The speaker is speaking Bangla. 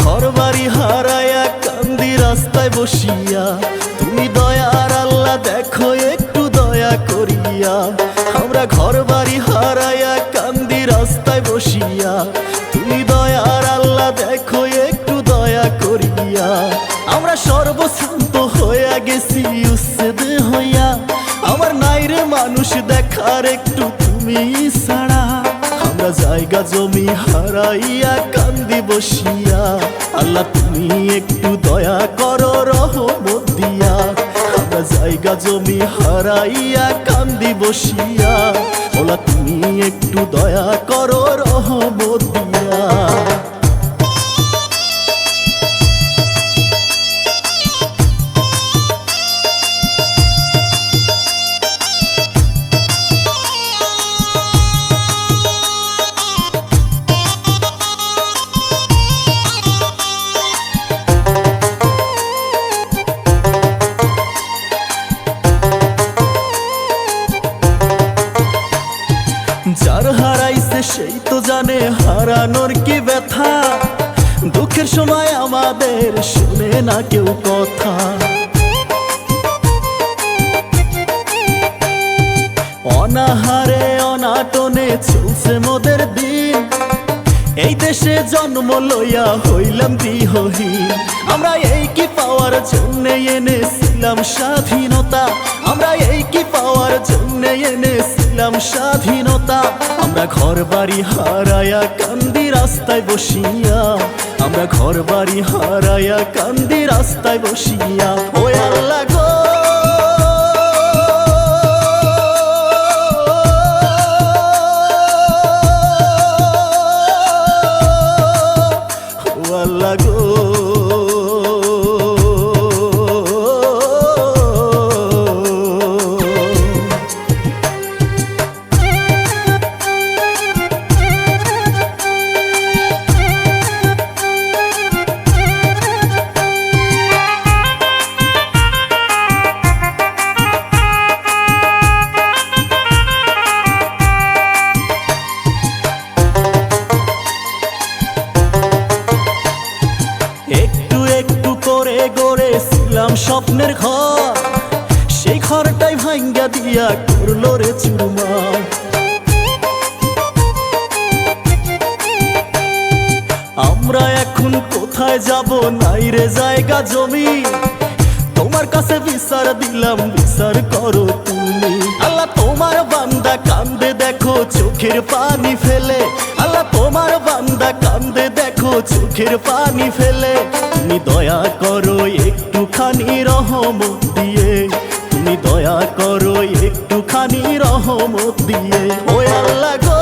বাড়ি হারায়া কান্দি রাস্তায় বসিয়া। তুমি দয়ার আল্লাহ দেখো, একটু দয়া করিয়া। আমরা ঘর বাড়ি হারায়া কান্দি রাস্তায় বসিয়া। তুমি দয়ার আল্লাহ দেখো, একটু দয়া করিয়া। আমরা সর্বশান্ত হইয়া গেছি, উচ্ছেদ হইয়া। আমার নাইরে মানুষ দেখার, একটু তুমি ছাড়া। আমরা জায়গা জমি হারাইয়া কান্দি বসিয়া, আল্লাহ তুমি একটু দয়া করো, রহমত দিয়া। আমরা জায়গা জমি হারাইয়া কান্দি বসিয়া, ওলা তুমি একটু দয়া করো হারানোর কি ব্যথা? দুঃখের সময় আমাদের শুনে না কেউ কথা। অনাহারে, অনাটনে চলছে মোদের দিন। এই দেশে জন্ম লইয়া হইলাম গৃহহীন আমরা এই কি পাওয়ার জন্য এনেছিলাম স্বাধীনতা? আমরা এই কি পাওয়ার জন্য এনেছিলাম স্বাধীনতা? আমরা ঘর বাড়ি হারায়া কান্দি রাস্তায় বসিয়া। আমরা ঘর বাড়ি হারায়া কান্দি রাস্তায় বসিয়া। ও আল্লাহ গড়েছিলাম স্বপ্নের ঘর। সেই ঘরটাই ভাঙ্গা দিয়া করল রে চুরমা আমরা এখন কোথায় যাব? নাই রে জায়গা, জমি। তোমার কাছে বিচার দিলাম, বিচার করো তুমি। আল্লাহ, তোমার বান্দা কান্দে, দেখো চোখের পানি ফেলে। আল্লাহ, তোমার বান্দা কান্দে, দেখো চোখের পানি ফেলে। তুমি দয়া করো একটুখানি রহম দিয়ে তুমি দয়া করো একটুখানি রহম দিয়ে। ও আল্লাহ গো